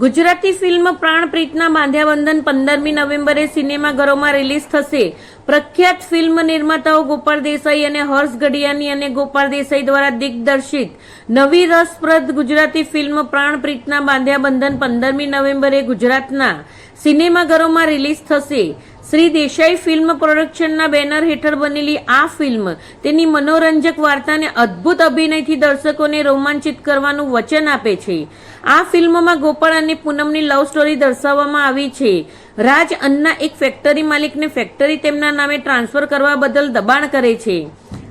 Gujarati film પ્રાણપ્રીતના બાંધ્યાબંધન પંદરમી નવેમ્બરે સિનેમાઘરોમાં release થશે. પ્રખ્યાત ફિલ્મ નિર્માતાઓ ગોપાલ દેસાઈ અને હર્ષ ગઢિયાની અને ગોપાલ દેસાઈ દ્વારા દિગ્દર્શિત. નવી રસપ્રદ ગુજરાતી ફિલ્મ પ્રાણપ્રીતના બાંધ્યાબંધન પંદરમી નવેમ્બરે ગુજરાતના સિનેમાઘરોમાં રિલીઝ થશે. શ્રી દેસાઈ ફિલ્મ પ્રોડક્શનના બેનર હેઠળ બનેલી આ ફિલ્મ તેની મનોરંજક વાર્તાને અદ્ભુત અભિનયથી દર્શકોને રોમાંચિત કરવાનું વચન આપે છે. આ ફિલ્મમાં ગોપાળ અને પૂનમની લવ સ્ટોરી દર્શાવવામાં આવી છે. રાજ અન્ના એક ફેક્ટરી માલિકને ફેક્ટરી તેમના નામે ટ્રાન્સફર કરવા બદલ દબાણ કરે છે.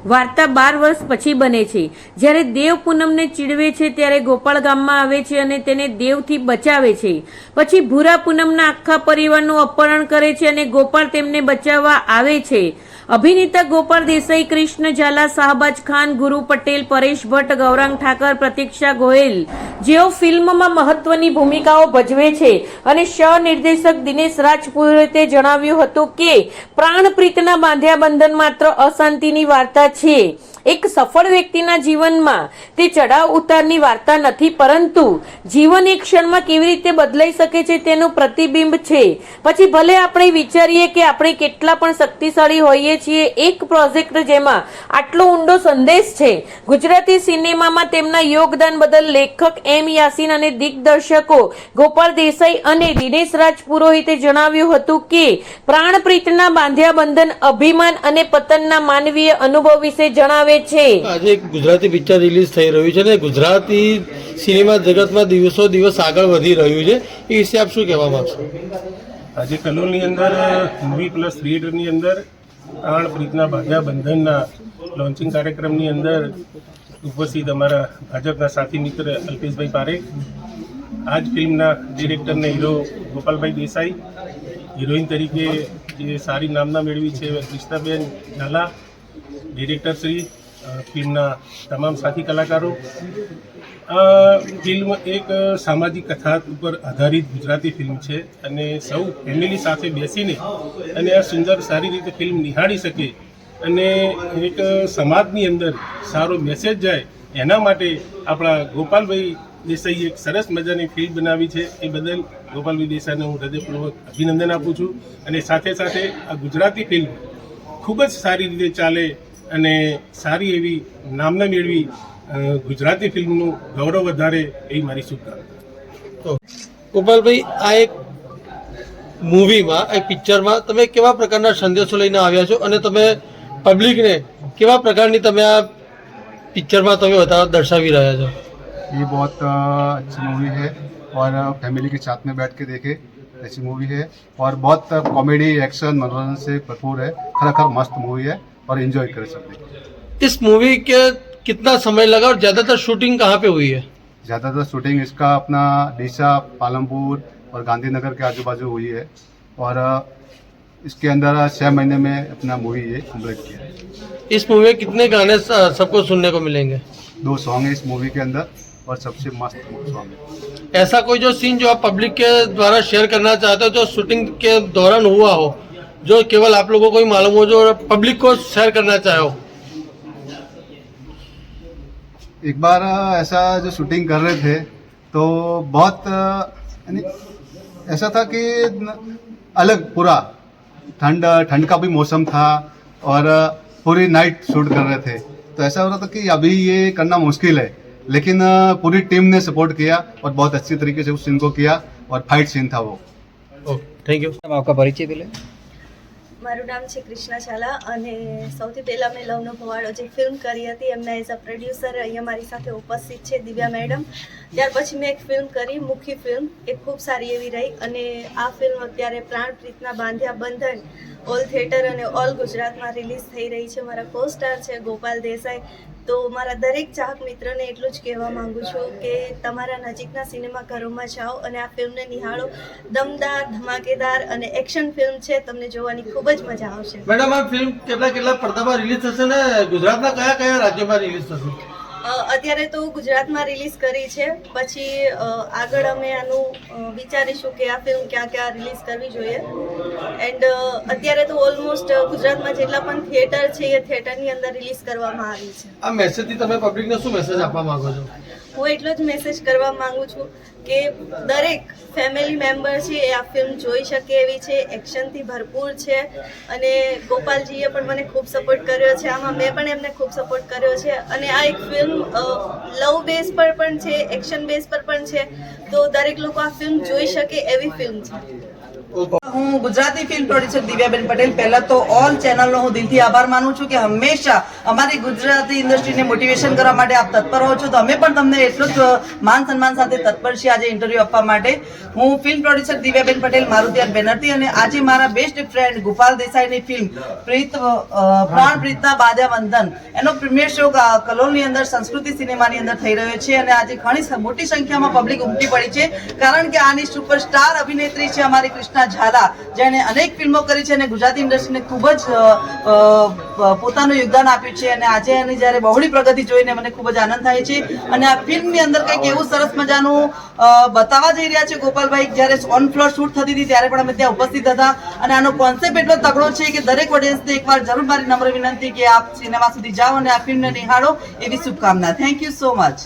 વાર્તા બાર વર્ષ પછી બને છે. જ્યારે દેવ પૂનમને ચીડવે છે ત્યારે ગોપાળ ગામમાં આવે છે અને તેને દેવથી બચાવે છે. પછી ભૂરા પૂનમના આખા પરિવારનું અપહરણ કરે છે અને ગોપાળ તેમને બચાવવા આવે છે. અભિનેતા ગોપાલ દેસાઈ, કૃષ્ણ ઝાલા, શાહબાજ ખાન, ગુરુ પટેલ, પરેશ ભટ્ટ, ગૌરાંગ ઠાકર, પ્રતીક્ષા ગોયલ જેઓ ફિલ્મમાં મહત્વની ભૂમિકાઓ ભજવે છે અને સહ-નિર્દેશક દિનેશ રાજપુરોહિતે જણાવ્યું હતું કે પ્રાણપ્રીતના બાંધ્યા બંધન માત્ર અશાંતિની વાર્તા છે. એક સફળ વ્યક્તિના જીવનમાં તે ચડાવ ઉતારની વાર્તા નથી, પરંતુ જીવન એક ક્ષણમાં કેવી રીતે બદલાઈ શકે છે તેનું પ્રતિબિંબ છે. પછી ભલે આપણે વિચારીએ કે આપણે કેટલા પણ શક્તિશાળી હોઈએ છીએ એક પ્રોજેક્ટ જેમાં આટલો ઊંડો સંદેશ છે. ગુજરાતી સિનેમામાં તેમના યોગદાન બદલ લેખક એમ યાસીન અને દિગ્દર્શકો ગોપાલ દેસાઈ અને દિનેશ રાજ પુરોહિતે જણાવ્યું હતું કે પ્રાણપ્રીતના બાંધ્યા બંધન અભિમાન અને પતનના માનવીય અનુભવ વિશે જણાવે છે. આજે એક ગુજરાતી પિક્ચર રિલીઝ થઈ રહ્યું છે ને ગુજરાતી સિનેમા જગતમાં દિવસો દિવસ આગળ વધી રહ્યું છે. એ વિશે આપ શું કહેવા માંગશો? આજે કલોલની અંદર મૂવી પ્લસ થિયેટરની અંદર પ્રાણ પ્રીતના બાધા બંધનના લોન્ચિંગ કાર્યક્રમની અંદર ઉપસ્થિત અમારા ભાજપના સાથી મિત્ર અલ્પેશભાઈ પારેખ આ જ ફિલ્મના ડિરેક્ટરને હીરો ગોપાલભાઈ દેસાઈ, હિરોઈન તરીકે જે સારી નામના મેળવી છે કૃષ્ણાબેન ઝાલા, ડિરેક્ટર શ્રી ફિલ્મના તમામ સાથી કલાકારો ફિલ્મ એક સામાજિક કથા ઉપર આધારિત ગુજરાતી ફિલ્મ છે અને સૌ ફેમિલી સાથે બેસીને અને આ સુંદર સારી રીતે ફિલ્મ નિહાળી શકે અને એક સમાજની અંદર સારો મેસેજ જાય એના માટે આપણા ગોપાલભાઈ દેસાઈએ એક સરસ મજાની ફિલ્મ બનાવી છે. એ બદલ ગોપાલભાઈ દેસાઈને હું હૃદયપૂર્વક અભિનંદન આપું છું અને સાથે સાથે આ ગુજરાતી ફિલ્મ ખૂબ જ સારી રીતે ચાલે અને સારી એવી નામના મેળવી ગુજરાતી ફિલ્મનું ગૌરવ વધારે એવી મારી શુભકામના તો ગોપાલભાઈ આ એક મૂવીમાં એક પિક્ચરમાં તમે કેવા પ્રકારના સંદેશો લઈને આવ્યા છો અને તમે પબ્લિકને કેવા પ્રકારની તમે આ પિક્ચરમાં તમે બતાવ દર્શાવી રહ્યા છો ये बहुत अ, अच्छी मूवी है और फैमिली के साथ में बैठ के देखे ऐसी मूवी है और बहुत कॉमेडी एक्शन मनोरंजन से भरपूर है खरेखर मस्त मूवी है और एंजॉय कर सकते हैं इस मूवी के कितना समय लगा और ज़्यादातर शूटिंग कहाँ पे हुई है? ज़्यादातर शूटिंग इसका अपना डीसा पालमपुर और गांधीनगर के आजू बाजू हुई है और इसके अंदर छः महीने में अपना मूवी ये कंप्लीट किया है। इस मूवी में कितने गाने सबको सुनने को मिलेंगे? दो सॉन्ग है इस मूवी के अंदर और सबसे मस्त सॉन्ग है। ऐसा कोई जो सीन जो आप पब्लिक के द्वारा शेयर करना चाहते हो जो शूटिंग के दौरान हुआ हो जो केवल आप लोगों को ही मालूम हो जो पब्लिक को शेयर करना चाहो एक बार ऐसा जो शूटिंग कर रहे थे तो बहुत यानी ऐसा था कि अलग पूरा। ठंड ठंड का भी मौसम था और पूरी नाइट शूट कर रहे थे। तो ऐसा हो रहा था कि अभी ये करना मुश्किल है लेकिन पूरी टीम ने सपोर्ट किया और बहुत अच्छी तरीके से उस सीन को किया और फाइट सीन था वो। थैंक यू आपका परिचय दिले મારું નામ છે કૃષ્ણા ઝાલા અને સૌથી પહેલાં મેં લવનો ભવાડો જે ફિલ્મ કરી હતી, એમના એઝ અ પ્રોડ્યુસર અહીંયા મારી સાથે ઉપસ્થિત છે દિવ્યા મેડમ. ત્યાર પછી મેં એક ફિલ્મ કરી, મુખી ફિલ્મ એ ખૂબ સારી એવી રહી અને આ ફિલ્મ અત્યારે પ્રાણપ્રીતના બાંધ્યા બંધન ઓલ થિયેટર અને ઓલ ગુજરાતમાં રિલીઝ થઈ રહી છે. મારા કો સ્ટાર છે ગોપાલ દેસાઈ. તો મારા દરેક ચાહક મિત્રને એટલું જ કહેવા માંગુ છું કે તમારા નજીકના સિનેમા ઘરોમાં જાઓ અને આ ફિલ્મને નિહાળો. દમદાર, ધમાકેદાર અને એક્શન ફિલ્મ છે, તમને જોવાની ખૂબ જ મજા આવશે. મેડમ, આ ફિલ્મ કેટલા કેટલા પડદામાં રિલીઝ થશે ને? ગુજરાતના કયા કયા રાજ્યમાં રિલીઝ થશે? અત્યારે તો ગુજરાતમાં રિલીઝ કરી છે. પછી આગળ અમે આનું વિચારીશું કે આ ફિલ્મ ક્યાં ક્યાં રિલીઝ કરવી જોઈએ. એન્ડ અત્યારે તો ઓલમોસ્ટ ગુજરાતમાં જેટલા પણ થિયેટર છે એ થિયેટરની અંદર રિલીઝ કરવામાં આવી છે. આ મેસેજથી તમે પબ્લિકને શું મેસેજ આપવા માંગો છો? હું એટલો જ મેસેજ કરવા માંગુ છું કે દરેક ફેમિલી મેમ્બર છે એ આ ફિલ્મ જોઈ શકે એવી છે એક્શનથી ભરપૂર છે અને ગોપાલજીએ પણ મને ખૂબ સપોર્ટ કર્યો છે. આમાં મેં પણ એમને ખૂબ સપોર્ટ કર્યો છે અને આ એક ફિલ્મ લવ બેઝ પર પણ છે એક્શન બેઝ પર પણ છે. તો દરેક લોકો આ ફિલ્મ જોઈ શકે એવી ફિલ્મ છે. હું ગુજરાતી ફિલ્મ પ્રોડ્યુસર દિવ્યાબેન પટેલ. પહેલા તો ઓલ ચેનલનો હું દિલથી આભાર માનું છું કે હંમેશા અમારી ગુજરાતી ઇન્ડસ્ટ્રીને મોટિવેશન કરવા માટે આપ તત્પર હો છો. તો અમે પણ તમને એટલું જ માન સન્માન સાથે તત્પર છીએ આજે ઇન્ટરવ્યુ આપવા માટે. હું ફિલ્મ પ્રોડ્યુસર દિવ્યાબેન પટેલ મારુતિયાન બેનર્જી અને આજે મારા બેસ્ટ ફ્રેન્ડ ગોપાલ દેસાઈની ફિલ્મ પ્રીત પ્રાણ પ્રીતના બાદ્યા વંદન. એનો પ્રીમિયર શો કલોલની અંદર સંસ્કૃતિ સિનેમાની અંદર થઈ રહ્યો છે અને આજે ઘણી મોટી સંખ્યામાં પબ્લિક ઉમટી પડી છે. કારણ કે આની સુપરસ્ટાર અભિનેત્રી છે અમારી કૃષ્ણા ઝાલા જેણે અનેક ફિલ્મો કરી છે અને ગુજરાતી ઇન્ડસ્ટ્રીને ખૂબ જ પોતાનું યોગદાન આપ્યું છે અને આજે એની જ્યારે બહોળી પ્રગતિ જોઈને મને ખૂબ જ આનંદ થાય છે અને આ ફિલ્મની અંદર કંઈક એવું સરસ મજાનું બતાવવા જઈ રહ્યા છે ગોપાલભાઈ જ્યારે ઓન ફ્લોર શૂટ થતી હતી ત્યારે પણ અમે ત્યાં ઉપસ્થિત હતા અને આનો કોન્સેપ્ટ એટલો તગડો છે કે દરેક ઓડિયન્સને એકવાર જરૂર મારી નમ્ર વિનંતી કે આપ સિનેમા સુધી જાઓ અને આ ફિલ્મને નિહાળો એવી શુભકામના. Thank you so much